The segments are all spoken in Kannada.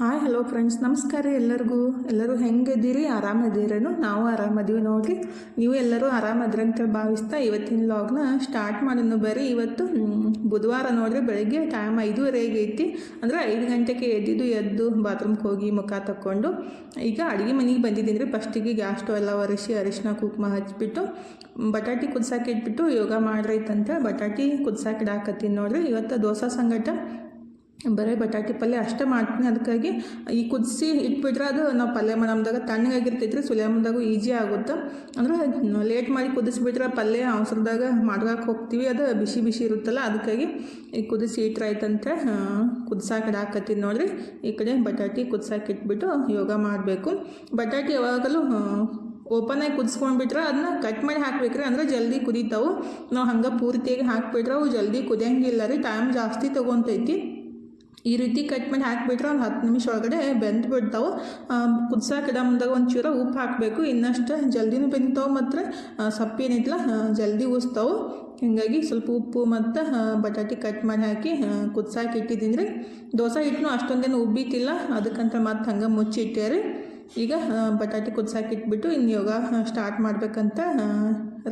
ಹಾಯ್ ಹಲೋ ಫ್ರೆಂಡ್ಸ್ ನಮಸ್ಕಾರ ಎಲ್ಲರಿಗೂ. ಎಲ್ಲರೂ ಹೆಂಗಿದ್ದೀರಿ? ಆರಾಮದಿರೇನು ನಾವು ಆರಾಮದೀವಿ ನೋಡ್ರಿ. ನೀವು ಎಲ್ಲರೂ ಆರಾಮದ್ರಿ ಅಂತ ಭಾವಿಸ್ತಾ ಇವತ್ತಿನ ಲಾಗ್ನ ಸ್ಟಾರ್ಟ್ ಮಾಡೋಣ ಬರೀ ಇವತ್ತು ಬುಧವಾರ ನೋಡ್ರಿ. ಬೆಳಗ್ಗೆ ಟೈಮ್ ಐದೂವರೆಗೆ ಐತಿ. ಅಂದರೆ ಐದು ಗಂಟೆಗೆ ಎದ್ದಿದ್ದು, ಎದ್ದು ಬಾತ್ರೂಮ್ಗೆ ಹೋಗಿ ಮುಖ ತಕ್ಕೊಂಡು ಈಗ ಅಡುಗೆ ಮನೆಗೆ ಬಂದಿದ್ದೀನಿ ರೀ. ಫಸ್ಟಿಗೆ ಗ್ಯಾಸ್ ಸ್ಟವ್ ಎಲ್ಲ ಒರೆಸಿ ಅರಿಶಿನ ಕುಕ್ಮ ಹಚ್ಚಿಬಿಟ್ಟು ಬಟಾಟಿ ಕುದ್ಸಾಕಿಟ್ಬಿಟ್ಟು ಯೋಗ ಮಾಡ್ರೈತಂತ ಬಟಾಟಿ ಕುದ್ಸಾಕಿಡಾಕತ್ತೀನಿ ನೋಡ್ರಿ. ಇವತ್ತು ದೋಸೆ ಸಂಗಟ ಬರೀ ಬಟಾಟಿ ಪಲ್ಯ ಅಷ್ಟೇ ಮಾಡ್ತೀನಿ. ಅದಕ್ಕಾಗಿ ಈ ಕುದಿಸಿ ಇಟ್ಬಿಟ್ರೆ ಅದು ನಾವು ಪಲ್ಯ ಮಾಡಮ್ದಾಗ ತಣ್ಣಗಾಗಿರ್ತೈತ್ರಿ ಸುಲಿಯಮ್ದಾಗ ಈಜಿ ಆಗುತ್ತೆ. ಅಂದ್ರೆ ಲೇಟ್ ಮಾಡಿ ಕುದಿಸ್ಬಿಟ್ರೆ ಪಲ್ಯ ಅವಸರದಾಗ ಮಾಡ್ಕೊಕ್ಕೆ ಹೋಗ್ತೀವಿ. ಅದು ಬಿಸಿ ಬಿಸಿ ಇರುತ್ತಲ್ಲ, ಅದಕ್ಕಾಗಿ ಈ ಕುದಿಸಿ ಇಟ್ರೆ ಆಯ್ತಂತ. ಕುದಿಸಾಕೆ ಇಡಾಕತ್ತೀನಿ ನೋಡ್ರಿ. ಈ ಕಡೆ ಬಟಾಟೆ ಕುದಿಸಾಕೆ ಇಟ್ಬಿಟ್ಟು ಯೋಗ ಮಾಡಬೇಕು. ಬಟಾಟಿ ಯಾವಾಗಲೂ ಓಪನ್ ಆಗಿ ಕುದಿಸ್ಕೊಂಡ್ಬಿಟ್ರೆ ಅದನ್ನ ಕಟ್ ಮಾಡಿ ಹಾಕ್ಬೇಕ್ರಿ. ಅಂದ್ರೆ ಜಲ್ದಿ ಕುದೀತಾವು. ನಾವು ಹಂಗೆ ಪೂರ್ತಿಯಾಗಿ ಹಾಕ್ಬಿಟ್ರೆ ಅವು ಜಲ್ದಿ ಕುದಿಯಂಗಿಲ್ಲ ರೀ. ಟೈಮ್ ಜಾಸ್ತಿ ತೊಗೊತೈತಿ. ಈ ರೀತಿ ಕಟ್ ಮಾಡಿ ಹಾಕಿಬಿಟ್ರೆ ಒಂದು ಹತ್ತು ನಿಮಿಷ ಒಳಗಡೆ ಬೆಂದು ಬಿಡ್ತಾವೆ. ಕುದ್ಸಾಕ ಮುಂದಾಗ ಒಂದು ಚೂರ ಉಪ್ಪು ಹಾಕಬೇಕು. ಇನ್ನಷ್ಟು ಜಲ್ದಿನೂ ಬೆಂತಾವೆ ಮತ್ತು ಸಪ್ಪು ಜಲ್ದಿ ಉಸ್ತಾವೆ. ಹೀಗಾಗಿ ಸ್ವಲ್ಪ ಉಪ್ಪು ಮತ್ತು ಬಟಾಟಿ ಕಟ್ ಮಾಡಿ ಹಾಕಿ ಕುದ್ಸಾಕ ಇಟ್ಟಿದ್ದೀನಿ ರೀ. ದೋಸೆ ಹಿಟ್ಟನು ಅಷ್ಟೊಂದೇನು ಉಬ್ಬಿತಿಲ್ಲ ಅದಕ್ಕಂತ ಮತ್ತು ಹಂಗೆ ಮುಚ್ಚಿಟ್ಟೆ ಇಟ್ಟೇರಿ ಈಗ ಬಟಾಟೆ ಬಟಾಟಿ ಕುದ್ಸಾಕ ಇಟ್ಬಿಟ್ಟು ಇನ್ನು ಯೋಗ ಸ್ಟಾರ್ಟ್ ಮಾಡ್ಬೇಕಂತ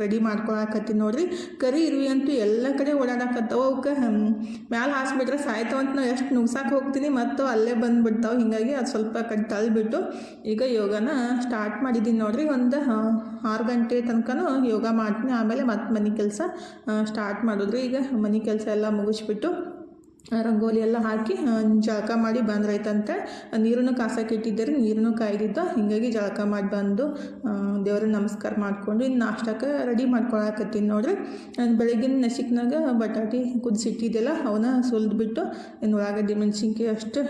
ರೆಡಿ ಮಾಡ್ಕೊಳಕತ್ತೀನಿ ನೋಡ್ರಿ. ಕರಿ, ಇರುವಿ ಅಂತೂ ಎಲ್ಲ ಕಡೆ ಓಡಾಡಕತ್ತಾವ ಅವಕ್ಕೆ. ಮ್ಯಾಲೆ ಹಾಸ್ಬಿಟ್ರೆ ಸಾಯ್ತಾವಂತ ನಾವು ಎಷ್ಟು ನುಗ್ಸಾಕೆ ಹೋಗ್ತೀನಿ, ಮತ್ತು ಅಲ್ಲೇ ಬಂದುಬಿಡ್ತಾವೆ. ಹೀಗಾಗಿ ಅದು ಸ್ವಲ್ಪ ಕಡೆ ತಳ್ಳಿಬಿಟ್ಟು ಈಗ ಯೋಗನ ಸ್ಟಾರ್ಟ್ ಮಾಡಿದ್ದೀನಿ ನೋಡ್ರಿ. ಒಂದು ಆರು ಗಂಟೆ ತನಕನೂ ಯೋಗ ಮಾಡ್ತೀನಿ. ಆಮೇಲೆ ಮತ್ತೆ ಮನೆ ಕೆಲಸ ಸ್ಟಾರ್ಟ್ ಮಾಡಿದ್ರಿ. ಈಗ ಮನೆ ಕೆಲಸ ಎಲ್ಲ ಮುಗಿಸ್ಬಿಟ್ಟು ರಂಗೋಲಿ ಎಲ್ಲ ಹಾಕಿ ಜಳಕ ಮಾಡಿ ಬಂದ್ರಾಯ್ತಂತೆ. ನೀರನ್ನು ಕಾಸಕ್ಕೆ ಇಟ್ಟಿದ್ದಾರೆ ನೀರನ್ನು ಕಾಯ್ದಿದ್ದ. ಹೀಗಾಗಿ ಜಳಕ ಮಾಡಿ ಬಂದು ದೇವ್ರಿಗೆ ನಮಸ್ಕಾರ ಮಾಡಿಕೊಂಡು ಇನ್ನು ನಾಷ್ಟಕ್ಕೆ ರೆಡಿ ಮಾಡ್ಕೊಳಕತ್ತೀನಿ ನೋಡ್ರಿ. ಬೆಳಗಿನ ನಶಿಕ್ನಾಗ ಬಟಾಟಿ ಕುದಿಸಿಟ್ಟಿದ್ದೆಲ್ಲ ಅವನ್ನ ಸುಲಿದ್ಬಿಟ್ಟು, ಇನ್ನು ಉಳ್ಳಾಗಡ್ಡಿ ಮೆಣಸಿನ್ಕಾಯಿ ಅಷ್ಟು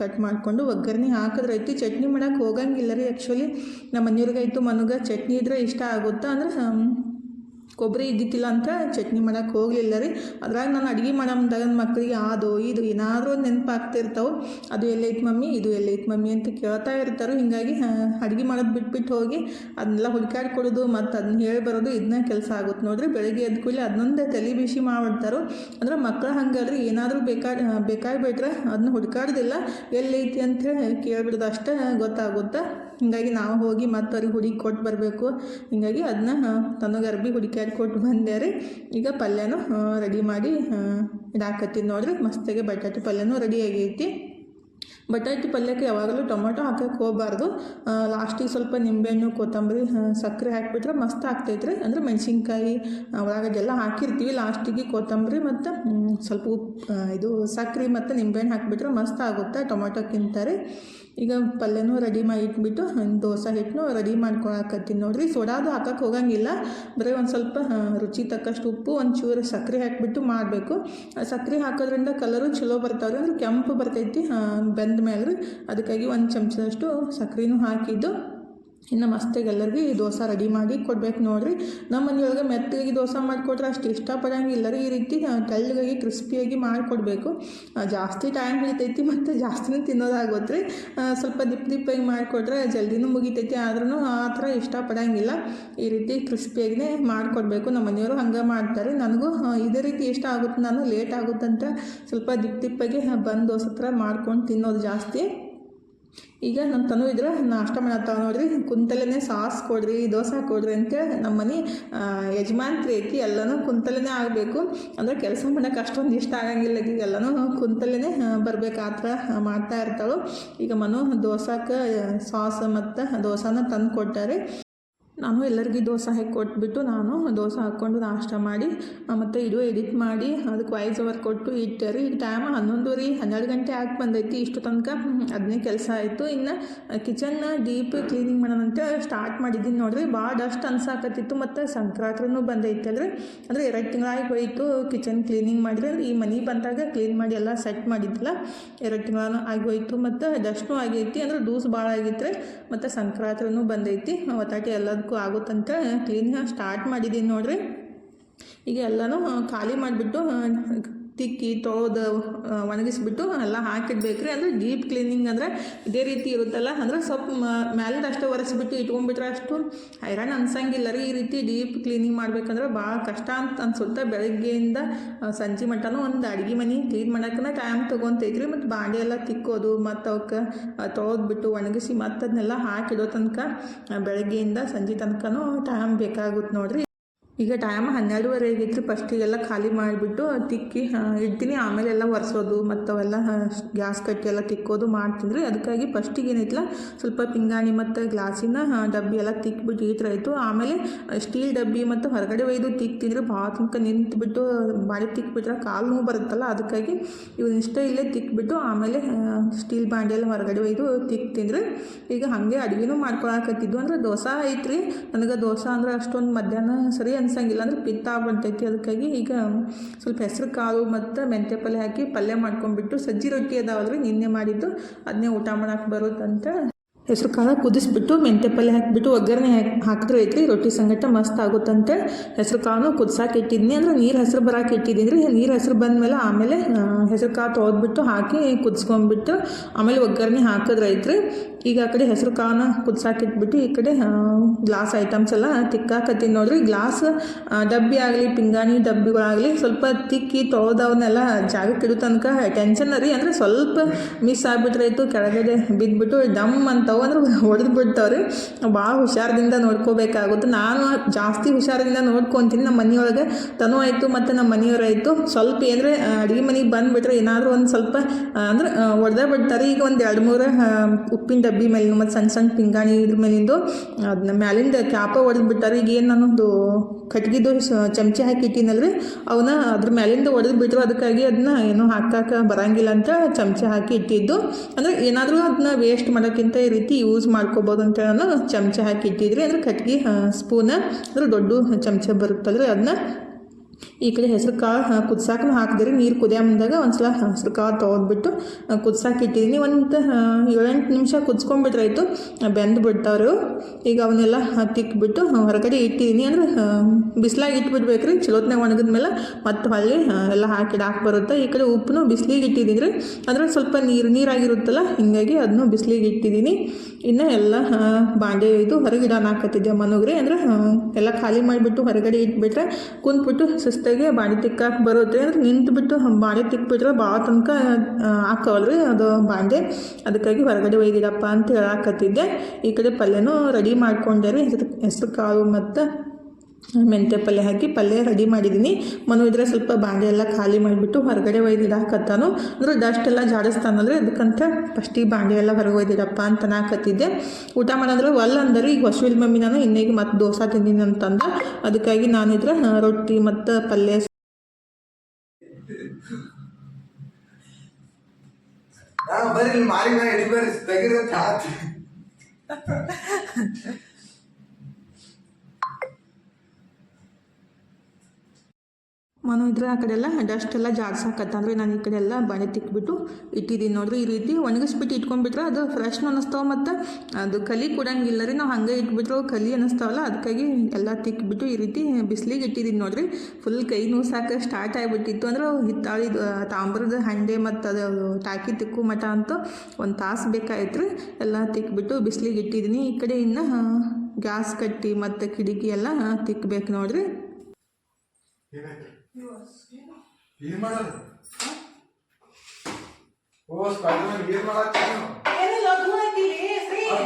ಕಟ್ ಮಾಡಿಕೊಂಡು ಒಗ್ಗರಣೆ ಹಾಕಿದ್ರೈತಿ ಚಟ್ನಿ ಮಾಡೋಕೆ ಹೋಗಂಗಿಲ್ಲ ರೀ ಆ್ಯಕ್ಚುಲಿ ನಮ್ಮ ಮನೆಯವ್ರಿಗಾಯ್ತು ಮನಗೆ ಚಟ್ನಿ ಇದ್ರೆ ಇಷ್ಟ ಆಗುತ್ತಾ ಅಂದ್ರೆ ಕೊಬ್ಬರಿ ಇದ್ದಿತ್ತಿಲ್ಲ ಅಂತ ಚಟ್ನಿ ಮಾಡಕ್ಕೆ ಹೋಗಲಿಲ್ಲ ರೀ. ಅದ್ರಾಗ ನಾನು ಅಡುಗೆ ಮಾಡಮ್ದಾಗ ಮಕ್ಕಳಿಗೆ ಅದು, ಇದು ಏನಾದರೂ ನೆನಪು ಅದು ಎಲ್ಲೈತೆ ಮಮ್ಮಿ, ಇದು ಎಲ್ಲೈತೆ ಮಮ್ಮಿ ಅಂತ ಕೇಳ್ತಾ ಇರ್ತಾರೆ. ಹಿಂಗಾಗಿ ಅಡುಗೆ ಮಾಡೋದು ಬಿಟ್ಬಿಟ್ಟು ಹೋಗಿ ಅದನ್ನೆಲ್ಲ ಹುಡ್ಕಾಡಿ ಕೊಡೋದು ಮತ್ತು ಅದನ್ನ ಹೇಳಿ ಬರೋದು ಇದನ್ನ ಕೆಲಸ ಆಗುತ್ತೆ ನೋಡ್ರಿ. ಬೆಳಗ್ಗೆ ಎದ್ದ ಕೂಡಲೇ ಅದನ್ನೊಂದೇ ತಲೆ ಬಿಸಿ ಮಾಡ್ಬಿಡ್ತಾರೆ. ಅಂದ್ರೆ ಮಕ್ಕಳು ಹಂಗಲ್ಲ ರೀ ಏನಾದರೂ ಬೇಕಾಗಿ ಬೇಕಾಗಿಬಿಟ್ರೆ ಅದನ್ನ ಹುಡ್ಕಾಡೋದಿಲ್ಲ. ಎಲ್ಲೈತಿ ಅಂಥೇಳಿ ಕೇಳ್ಬಿಡೋದು ಅಷ್ಟೇ ಗೊತ್ತಾಗುತ್ತೆ. ಹಿಂಗಾಗಿ ನಾವು ಹೋಗಿ ಮತ್ತೆ ಅವ್ರಿಗೆ ಹುಡುಕಿ ಕೊಟ್ಟು ಬರಬೇಕು. ಹಿಂಗಾಗಿ ಅದನ್ನ ತನಗೆ ಅರ್ಬಿ ಹುಡುಕ್ಯಾಡಿ ಕೊಟ್ಟು ಬಂದೆ ರೀ ಈಗ ಪಲ್ಯನೂ ರೆಡಿ ಮಾಡಿ ಇಡಾಕತ್ತೀನಿ ನೋಡ್ರಿ. ಮಸ್ತಾಗೆ ಬಟಾಟೆ ಪಲ್ಯನೂ ರೆಡಿ ಆಗೈತಿ. ಬಟಾಟೆ ಪಲ್ಯಕ್ಕೆ ಯಾವಾಗಲೂ ಟೊಮೊಟೊ ಹಾಕಕ್ಕೆ ಹೋಗಬಾರ್ದು. ಲಾಸ್ಟಿಗೆ ಸ್ವಲ್ಪ ನಿಂಬೆಹಣ್ಣು, ಕೊತ್ತಂಬರಿ ಸಕ್ಕರೆ ಹಾಕಿಬಿಟ್ರೆ ಮಸ್ತ್ ಆಗ್ತೈತ್ರಿ. ಅಂದ್ರೆ ಮೆಣಸಿನ್ಕಾಯಿ ಒಳಗಡೆಲ್ಲ ಹಾಕಿರ್ತೀವಿ ಲಾಸ್ಟಿಗೆ ಕೊತ್ತಂಬರಿ ಮತ್ತು ಸ್ವಲ್ಪ ಉಪ್ಪು ಇದು ಸಕ್ಕರೆ ಮತ್ತು ನಿಂಬೆಹಣ್ಣು ಹಾಕಿಬಿಟ್ರೆ ಮಸ್ತ್ ಆಗುತ್ತೆ ಟೊಮೊಟೊಕ್ಕಿಂತ ರೀ. ಈಗ ಪಲ್ಯನೂ ರೆಡಿ ಮಾಡಿ ಇಟ್ಬಿಟ್ಟು ದೋಸೆ ಹಿಟ್ಟನ್ನು ರೆಡಿ ಮಾಡ್ಕೊಳಕತ್ತೀನಿ ನೋಡ್ರಿ. ಸೋಡಾದು ಹಾಕಕ್ಕೆ ಹೋಗಂಗಿಲ್ಲ. ಬರೀ ಒಂದು ಸ್ವಲ್ಪ ರುಚಿ ತಕ್ಕಷ್ಟು ಉಪ್ಪು, ಒಂಚೂರು ಚೂರು ಸಕ್ಕರೆ ಹಾಕಿಬಿಟ್ಟು ಮಾಡಬೇಕು. ಸಕ್ಕರೆ ಹಾಕೋದ್ರಿಂದ ಕಲರು ಚಲೋ ಬರ್ತಾವ್ರಿ. ಅಂದ್ರೆ ಕೆಂಪು ಬರ್ತೈತಿ ಬೆಂದ ಮೇಲೆ ಅದಕ್ಕಾಗಿ ಒಂದು ಚಮಚದಷ್ಟು ಸಕ್ಕರೆನೂ ಹಾಕಿದ್ದು ಇನ್ನು ಎಲ್ಲರಿಗೂ ಈ ದೋಸೆ ರೆಡಿ ಮಾಡಿ ಕೊಡ್ಬೇಕು ನೋಡಿರಿ. ನಮ್ಮ ಮನೆಯೊಳಗೆ ಮೆತ್ತಗಾಗಿ ದೋಸೆ ಮಾಡಿಕೊಟ್ರೆ ಅಷ್ಟು ಇಷ್ಟಪಡಂಗಿಲ್ಲ ರೀ ಈ ರೀತಿ ತೆಳ್ಳಗಾಗಿ ಕ್ರಿಸ್ಪಿಯಾಗಿ ಮಾಡಿಕೊಡ್ಬೇಕು. ಜಾಸ್ತಿ ಟೈಮ್ ಹಿಡಿತೈತಿ ಮತ್ತು ಜಾಸ್ತಿನೂ ತಿನ್ನೋದಾಗುತ್ತೆ. ರೀ ಸ್ವಲ್ಪ ದಿಪ್ ದಿಪ್ಪಾಗಿ ಮಾಡಿಕೊಟ್ರೆ ಜಲ್ದಿನೂ ಮುಗಿತೈತಿ ಆದ್ರೂ ಆ ಥರ ಇಷ್ಟಪಡಂಗಿಲ್ಲ. ಈ ರೀತಿ ಕ್ರಿಸ್ಪಿಯಾಗಿನೇ ಮಾಡಿಕೊಡ್ಬೇಕು. ನಮ್ಮ ಮನೆಯವರು ಹಂಗೆ ಮಾಡ್ತಾರೆ. ನನಗೂ ಇದೇ ರೀತಿ ಇಷ್ಟ ಆಗುತ್ತೆ. ನಾನು ಲೇಟ್ ಆಗುತ್ತಂತ ಸ್ವಲ್ಪ ದಿಪ್ ದಿಪ್ಪಾಗಿ ಬಂದು ದೋಸೆ ಥರ ಮಾಡ್ಕೊಂಡು ತಿನ್ನೋದು ಜಾಸ್ತಿ. ಈಗ ನನ್ನ ತನು ಇದ್ರೆ ನಾಷ್ಟ ಮಾಡತ್ತಾವ ನೋಡ್ರಿ ಕುಂತಲೇ ಸಾಸ್ ಕೊಡ್ರಿ, ದೋಸೆ ಕೊಡ್ರಿ ಅಂತೇಳಿ ನಮ್ಮ ಮನೆ ಯಜಮಾನ್ತ್ರಿ ಐತಿ ಎಲ್ಲನೂ ಕುಂತಲೇ ಆಗಬೇಕು. ಅಂದ್ರೆ ಕೆಲಸ ಮಾಡೋಕೆ ಅಷ್ಟೊಂದು ಇಷ್ಟ ಆಗಂಗಿಲ್ಲ. ಈಗ ಎಲ್ಲನೂ ಕುಂತಲೇ ಬರ್ಬೇಕು ಆ ಥರ ಮಾಡ್ತಾ ಇರ್ತಾಳು. ಈಗ ಮನು ದೋಸಾಕ್ಕೆ ಸಾಸ್ ಮತ್ತು ದೋಸಾನ ತಂದು ಕೊಟ್ಟಾರೆ ನಾನು ಎಲ್ಲರಿಗೂ ದೋಸೆ ಹಾಕಿ ಕೊಟ್ಬಿಟ್ಟು ನಾನು ದೋಸೆ ಹಾಕ್ಕೊಂಡು ನಾಷ್ಟ ಮಾಡಿ ಮತ್ತು ಇದು ಎಡಿಟ್ ಮಾಡಿ, ಅದಕ್ಕೆ ವಾಯ್ಸ್ ಓವರ್ ಕೊಟ್ಟು ಇಟ್ಟೆ ರೀ ಈಗ ಟೈಮ್ ಹನ್ನೊಂದುವರೆ ಹನ್ನೆರಡು ಗಂಟೆ ಆಗಿ ಬಂದೈತಿ ಇಷ್ಟು ತನಕ. ಅದನ್ನೇ ಕೆಲಸ ಆಯಿತು. ಇನ್ನು ಕಿಚನ್ ಡೀಪ್ ಕ್ಲೀನಿಂಗ್ ಮಾಡೋಣಂತೆ ಸ್ಟಾರ್ಟ್ ಮಾಡಿದ್ದೀನಿ ನೋಡ್ರಿ. ಭಾಳ ಡಸ್ಟ್ ಅನ್ಸಾಕತ್ತಿತ್ತು, ಮತ್ತು ಸಂಕ್ರಾಂತಿನೂ ಬಂದೈತಲ್ರಿ ಅಂದರೆ ಎರಡು ತಿಂಗಳಾಗಿ ಹೋಯಿತು ಕಿಚನ್ ಕ್ಲೀನಿಂಗ್ ಮಾಡಿದ್ರೆ ಈ ಮನೆ ಬಂದಾಗ ಕ್ಲೀನ್ ಮಾಡಿ ಎಲ್ಲ ಸೆಟ್ ಮಾಡಿದ್ದಿಲ್ಲ ಎರಡು ತಿಂಗಳ ಆಗಿ ಹೋಯಿತು. ಮತ್ತು ಡಸ್ಟ್ನೂ ಆಗೈತಿ, ಅಂದ್ರೆ ದೂಸ್ ಭಾಳ ಆಗಿತ್ತು ಮತ್ತು ಸಂಕ್ರಾಂತಿನೂ ಬಂದೈತಿ. ಒತ್ತಾಟಿ ಎಲ್ಲದಕ್ಕೂ ಆಗುತ್ತಂತ ಕ್ಲೀನಿಂಗ್ ಸ್ಟಾರ್ಟ್ ಮಾಡಿದ್ದೀನಿ ನೋಡ್ರಿ. ಈಗ ಎಲ್ಲನೂ ಖಾಲಿ ಮಾಡಿಬಿಟ್ಟು ತಿಕ್ಕಿ ತೊಳೆದು ಒಣಗಿಸ್ಬಿಟ್ಟು ಎಲ್ಲ ಹಾಕಿಡ್ಬೇಕು ರೀ ಅಂದರೆ ಡೀಪ್ ಕ್ಲೀನಿಂಗ್ ಅಂದರೆ ಇದೇ ರೀತಿ ಇರುತ್ತಲ್ಲ. ಅಂದರೆ ಸ್ವಲ್ಪ ಮ್ಯಾಲಿಂದ ಅಷ್ಟು ಒರೆಸ್ಬಿಟ್ಟು ಇಟ್ಕೊಂಡ್ಬಿಟ್ರೆ ಅಷ್ಟು ಹೈರಾಣ ಅನ್ಸಂಗಿಲ್ಲ ರೀ. ಈ ರೀತಿ ಡೀಪ್ ಕ್ಲೀನಿಂಗ್ ಮಾಡ್ಬೇಕಂದ್ರೆ ಭಾಳ ಕಷ್ಟ ಅಂತ ಅನ್ಸುತ್ತೆ. ಬೆಳಗ್ಗೆಯಿಂದ ಸಂಜೆ ಮಟನೂ ಒಂದು ಅಡುಗೆ ಮನೆ ಕ್ಲೀನ್ ಮಾಡೋಕ್ಕನ ಟೈಮ್ ತೊಗೊತೈತ್ರಿ. ಮತ್ತು ಬಾಂಡೆ ಎಲ್ಲ ತಿಕ್ಕೋದು, ಮತ್ತು ಅವಕ್ಕೆ ತೊಳೆದ್ಬಿಟ್ಟು ಒಣಗಿಸಿ ಮತ್ತು ಅದನ್ನೆಲ್ಲ ಹಾಕಿಡೋ ತನಕ ಬೆಳಗ್ಗೆಯಿಂದ ಸಂಜೆ ತನಕನೂ ಟೈಮ್ ಬೇಕಾಗುತ್ತೆ ನೋಡ್ರಿ. ಈಗ ಟೈಮ್ ಹನ್ನೆರಡುವರೆ ಆಗೈತ್ರಿ ಫಸ್ಟಿಗೆಲ್ಲ ಖಾಲಿ ಮಾಡಿಬಿಟ್ಟು ತಿಕ್ಕಿ ಇಡ್ತೀನಿ. ಆಮೇಲೆ ಎಲ್ಲ ಒರೆಸೋದು ಮತ್ತು ಅವೆಲ್ಲ ಗ್ಯಾಸ್ ಕಟ್ಟಿ ಎಲ್ಲ ತಿಕ್ಕೋದು ಮಾಡ್ತಿದ್ರೆ. ಅದಕ್ಕಾಗಿ ಫಸ್ಟಿಗೆ ಏನೈತಲ್ಲ ಸ್ವಲ್ಪ ಪಿಂಗಾಣಿ ಮತ್ತು ಗ್ಲಾಸಿನ ಡಬ್ಬಿ ಎಲ್ಲ ತಿಕ್ಬಿಟ್ಟು ಈ ಥರ ಆಯಿತು ಆಮೇಲೆ ಸ್ಟೀಲ್ ಡಬ್ಬಿ ಮತ್ತು ಹೊರಗಡೆ ಒಯ್ದು ತಿಕ್ತಿದ್ರೆ. ಭಾಳ ತನಕ ನಿಂತುಬಿಟ್ಟು, ಬಾಡಿ ತಿಕ್ಬಿಟ್ರೆ ಕಾಲು ನೋವು ಬರುತ್ತಲ್ಲ, ಅದಕ್ಕಾಗಿ ಇವನ್ನ ಇಷ್ಟ ಇಲ್ಲೇ ತಿಕ್ಬಿಟ್ಟು ಆಮೇಲೆ ಸ್ಟೀಲ್ ಬಾಂಡೆ ಎಲ್ಲ ಹೊರಗಡೆ ಒಯ್ದು ತಿಕ್ತೀನಿ ರೀ ಈಗ ಹಾಗೆ ಅಡುಗೆನೂ ಮಾಡ್ಕೊಳಕತ್ತಿದ್ದು ಅಂದ್ರೆ ದೋಸೆ ಐತ್ರಿ. ನನಗೆ ದೋಸೆ ಅಂದ್ರೆ ಅಷ್ಟೊಂದು ಮಧ್ಯಾಹ್ನ ಸರಿ ಅನ್ಸಂಗಿಲ್ಲ ಅಂದ್ರೆ ಪಿತ್ತ ಬಂತೈತಿ ಅದಕ್ಕಾಗಿ ಈಗ ಸ್ವಲ್ಪ ಹೆಸರು ಕಾಳು ಮತ್ತು ಮೆಂತ್ಯ ಪಲ್ಯ ಹಾಕಿ ಪಲ್ಯ ಮಾಡ್ಕೊಂಡ್ಬಿಟ್ಟು ಸಜ್ಜಿ ರೊಟ್ಟಿ ಅದಾವಲ್ರಿ, ನಿನ್ನೆ ಮಾಡಿದ್ದು. ಅದನ್ನೇ ಊಟ ಮಾಡೋಕೆ ಬರುತ್ತಂತ. ಹೆಸರು ಕಾಳು ಕುದಿಸ್ಬಿಟ್ಟು ಮೆಂತ್ಯ ಪಲ್ಯ ಹಾಕಿಬಿಟ್ಟು ಒಗ್ಗರಣೆ ಹಾಕಿ ಹಾಕಿದ್ರೆ ಐತ್ರಿ, ರೊಟ್ಟಿ ಸಂಗಟ ಮಸ್ತ್ ಆಗುತ್ತಂತೆ. ಹೆಸರು ಕಾಳು ಕುದಿಸಾಕೆ ಇಟ್ಟಿದ್ನಿ ಅಂದ್ರೆ ನೀರು ಹೆಸರು ಬರಾಕೆ ಇಟ್ಟಿದ್ದೀನಿ ರೀ. ನೀರು ಹೆಸರು ಬಂದಮೇಲೆ ಆಮೇಲೆ ಹೆಸರು ಕಾಳು ತೊಳೆದ್ಬಿಟ್ಟು ಹಾಕಿ ಕುದಿಸ್ಕೊಂಡ್ಬಿಟ್ಟು ಆಮೇಲೆ ಒಗ್ಗರಣೆ ಹಾಕಿದ್ರೆ ಐತ್ರಿ ಈಗ ಆ ಕಡೆ ಹೆಸರು ಕಾಳನ್ನ ಕುದಿಸಾಕಿಟ್ಬಿಟ್ಟು ಈ ಕಡೆ ಗ್ಲಾಸ್ ಐಟಮ್ಸ್ ಎಲ್ಲ ತಿಕ್ಕಾಕತ್ತೀನಿ ನೋಡ್ರಿ. ಗ್ಲಾಸ್ ಡಬ್ಬಿ ಆಗಲಿ, ಪಿಂಗಾಣಿ ಡಬ್ಬಿಗಳಾಗಲಿ ಸ್ವಲ್ಪ ತಿಕ್ಕಿ ತೊಳೆದವನ್ನೆಲ್ಲ ಜಾಗಕ್ಕೆ ಇಡೋ ತನಕ ಟೆನ್ಷನ್ ರೀ. ಅಂದರೆ ಸ್ವಲ್ಪ ಮಿಸ್ ಆಗ್ಬಿಟ್ರೆ ಆಯಿತು, ಕೆಳಗಡೆ ಬಿದ್ದುಬಿಟ್ಟು ಡಮ್ ಅಂತವು ಅಂದ್ರೆ ಹೊಡೆದು ಬಿಡ್ತಾವ್ರಿ ಭಾಳ ಹುಷಾರದಿಂದ ನೋಡ್ಕೋಬೇಕಾಗುತ್ತೆ. ನಾನು ಜಾಸ್ತಿ ಹುಷಾರದಿಂದ ನೋಡ್ಕೊತೀನಿ. ನಮ್ಮ ಮನೆಯೊಳಗೆ ತನು ಆಯಿತು, ಮತ್ತು ನಮ್ಮ ಮನೆಯವರಾಯಿತು ಸ್ವಲ್ಪ ಏನಂದರೆ ಅಡುಗೆ ಮನೆಗೆ ಬಂದುಬಿಟ್ರೆ ಏನಾದರೂ ಒಂದು ಸ್ವಲ್ಪ ಅಂದ್ರೆ ಹೊಡೆದ ಬಿಡ್ತಾರೆ. ಈಗ ಒಂದು ಎರಡು ಮೂರು ಉಪ್ಪಿನ ಡಬ್ಬಿ ಮೇಲಿನ ಮತ್ತು ಸಣ್ಣ ಸಣ್ಣ ಪಿಂಗಾಣಿ ಇದ್ರ ಮೇಲಿಂದು ಅದನ್ನ ಮ್ಯಾಲಿಂದ ಕ್ಯಾಪ ಒಡೆದು ಬಿಟ್ಟಾರೆ. ಈಗ ಏನು ನಾನೊಂದು ಕಟ್ಗಿದ್ದು ಚಮಚೆ ಹಾಕಿ ಇಟ್ಟಿನಲ್ರಿ ಅವನ್ನ ಅದ್ರ ಮ್ಯಾಲಿಂದ ಒಡೆದು ಬಿಟ್ಟರು ಅದಕ್ಕಾಗಿ ಅದನ್ನ ಏನು ಹಾಕಕ್ಕೆ ಬರಂಗಿಲ್ಲ ಅಂತ ಚಮಚೆ ಹಾಕಿ ಇಟ್ಟಿದ್ದು. ಅಂದರೆ ಏನಾದರೂ ಅದನ್ನ ವೇಸ್ಟ್ ಮಾಡೋಕ್ಕಿಂತ ಈ ರೀತಿ ಯೂಸ್ ಮಾಡ್ಕೋಬೋದು ಅಂತ ನಾನು ಚಮಚೆ ಹಾಕಿ ಇಟ್ಟಿದ್ರಿ. ಅಂದ್ರೆ ಕಟ್ಗೆ ಸ್ಪೂನ ಅಂದ್ರೆ ದೊಡ್ಡ ಚಮಚ ಬರುತ್ತಲ್ರಿ ಅದನ್ನ ಈ ಕಡೆ ಹೆಸರು ಕಾಳು ಕುದ್ಸಾಕನು ಹಾಕಿದ್ರಿ, ನೀರು ಕುದಿಯೋ ಮುಂದಾಗ ಒಂದು ಸಲ ಹೆಸರು ಕಾಳು ತೊಗೊಂಡ್ಬಿಟ್ಟು ಕುದ್ಸಾಕೆ ಇಟ್ಟಿದ್ದೀನಿ ಒಂದು ಏಳೆಂಟು ನಿಮಿಷ ಕುದಿಸ್ಕೊಂಡ್ಬಿಟ್ರೆ ಆಯಿತು ಬೆಂದು ಬಿಡ್ತಾವ್ರು ಈಗ ಅವನ್ನೆಲ್ಲ ತಿಕ್ಬಿಟ್ಟು ಹೊರಗಡೆ ಇಟ್ಟಿದ್ದೀನಿ ಅಂದ್ರೆ ಬಿಸಿಲಾಗಿ ಇಟ್ಬಿಡ್ಬೇಕು ರೀ ಚಲೋತ್ನಾಗ ಒಣಗಿದ್ಮೇಲೆ ಮತ್ತು ಹೊಳ್ಳಿ ಎಲ್ಲ ಎಲ್ಲ ಹಾಕಿ ಬರುತ್ತೆ. ಈ ಕಡೆ ಉಪ್ಪು ಬಿಸಿಲಿಗೆ ಇಟ್ಟಿದ್ದೀನಿ ರೀ ಅಂದ್ರೆ ಸ್ವಲ್ಪ ನೀರು, ನೀರಾಗಿರುತ್ತಲ್ಲ, ಹಿಂಗಾಗಿ ಅದನ್ನು ಬಿಸಿಲಿಗೆ ಇಟ್ಟಿದ್ದೀನಿ ಇನ್ನು ಎಲ್ಲ ಬಾಂಡೆ ಇದು ಹೊರಗಿಡಾನ ಹಾಕತ್ತಿದ್ದೆ ಮನೋಗ್ರಿ. ಅಂದ್ರೆ ಎಲ್ಲ ಖಾಲಿ ಮಾಡಿಬಿಟ್ಟು ಹೊರಗಡೆ ಇಟ್ಬಿಟ್ರೆ ಕುಂತ್ಬಿಟ್ಟು ಸುಸ್ತಾಗಿ ಬಾಡಿ ತಿಕ್ಕಾಕೆ ಬರುತ್ತೆ. ಅಂದ್ರೆ ನಿಂತ್ಬಿಟ್ಟು ಬಾಡಿ ತಿಕ್ಬಿಟ್ರೆ ಭಾಳ ತನಕ ಹಾಕವಲ್ರಿ ಅದು ಬಾಂಡೆ. ಅದಕ್ಕಾಗಿ ಹೊರಗಡೆ ಒಯ್ದಿರಪ್ಪ ಅಂತ ಹೇಳಾಕತ್ತಿದ್ದೆ. ಈ ಕಡೆ ಪಲ್ಯನೂ ರೆಡಿ ಮಾಡ್ಕೊಂಡೆ ರೀ. ಹೆಸರು, ಹೆಸ್ರು ಕಾಳು ಮತ್ತು ಮೆಂತ್ಯ ಪಲ್ಯ ಹಾಕಿ ಪಲ್ಯ ರೆಡಿ ಮಾಡಿದ್ದೀನಿ. ಮನು ಇದ್ರೆ ಸ್ವಲ್ಪ ಬಾಂಡೆ ಎಲ್ಲ ಖಾಲಿ ಮಾಡಿಬಿಟ್ಟು ಹೊರಗಡೆ ಒಯ್ದಿಡಾಕತ್ತಾನು ಅಂದ್ರೆ ಡಸ್ಟ್ ಎಲ್ಲ ಜಾಡಿಸ್ತಾನಂದ್ರೆ ಅದಕ್ಕಂತ ಫಸ್ಟಿಗೆ ಬಾಂಡೆ ಎಲ್ಲ ಹೊರಗೆ ಒಯ್ದಿಡಪ್ಪ ಅಂತ ನಾಕತ್ತಿದ್ದೆ ಊಟ ಮಾಡಂದ್ರೆ ಒಲ್ಲ ಅಂದರೆ. ಈಗ ಹೊಸವಿಲ್ ಮಮ್ಮಿ ನಾನು ಇನ್ನೀಗ ಮತ್ತೆ ದೋಸೆ ತಿಂದೀನಿ ಅಂತಂದ. ಅದಕ್ಕಾಗಿ ನಾನು ಇದ್ರ ರೊಟ್ಟಿ ಮತ್ತು ಪಲ್ಯ. ಬರಿ ಬರ್ರಿ ಮಾರಿ ಮನು ಇದ್ರೆ ಆ ಕಡೆ ಎಲ್ಲ ಡಸ್ಟ್ ಎಲ್ಲ ಜಾಡ್ಸಾಕತ್ತಂದ್ರೆ ನಾನು ಈ ಕಡೆ ಎಲ್ಲ ಬಾಣೆ ತಿಕ್ಬಿಟ್ಟು ಇಟ್ಟಿದ್ದೀನಿ ನೋಡ್ರಿ. ಈ ರೀತಿ ಒಣಗಿಸ್ಬಿಟ್ಟು ಇಟ್ಕೊಂಡ್ಬಿಟ್ರೆ ಅದು ಫ್ರೆಶ್ ಅನ್ನಿಸ್ತಾವ ಮತ್ತು ಅದು ಕಲಿ ಕೊಡಂಗಿಲ್ಲ ರೀ. ನಾವು ಹಂಗೆ ಇಟ್ಬಿಟ್ರೆ ಕಲಿ ಅನ್ನಿಸ್ತಾವಲ್ಲ ಅದಕ್ಕಾಗಿ ಎಲ್ಲ ತಿಕ್ಬಿಟ್ಟು ಈ ರೀತಿ ಬಿಸಿಲಿಗೆ ಇಟ್ಟಿದ್ದೀನಿ ನೋಡ್ರಿ. ಫುಲ್ ಕೈ ನೂಸಾಕ ಸಾಕ ಸ್ಟಾರ್ಟ್ ಆಗಿಬಿಟ್ಟಿತ್ತು. ಅಂದ್ರೆ ಹಿತ್ತಾಳಿ ತಾಮ್ರದ ಹಂಡೆ ಮತ್ತು ಅದು ಟಾಕಿ ತಿಕ್ಕು ಮಠ ಅಂತ ಒಂದು ತಾಸು ಬೇಕಾಯ್ತು ರೀ. ಎಲ್ಲ ತಿಕ್ಬಿಟ್ಟು ಬಿಸಿಲಿಗೆ ಇಟ್ಟಿದ್ದೀನಿ ಈ ಕಡೆ ಇನ್ನು ಗ್ಯಾಸ್ ಕಟ್ಟಿ ಮತ್ತು ಕಿಟಕಿ ಎಲ್ಲ ತಿಕ್ಬೇಕು ನೋಡ್ರಿ. ಏನ್ ಮಾಡೋದು? ಓ ಸ್ಪೈಡರ್ಮ್ಯಾನ್ ಏನ್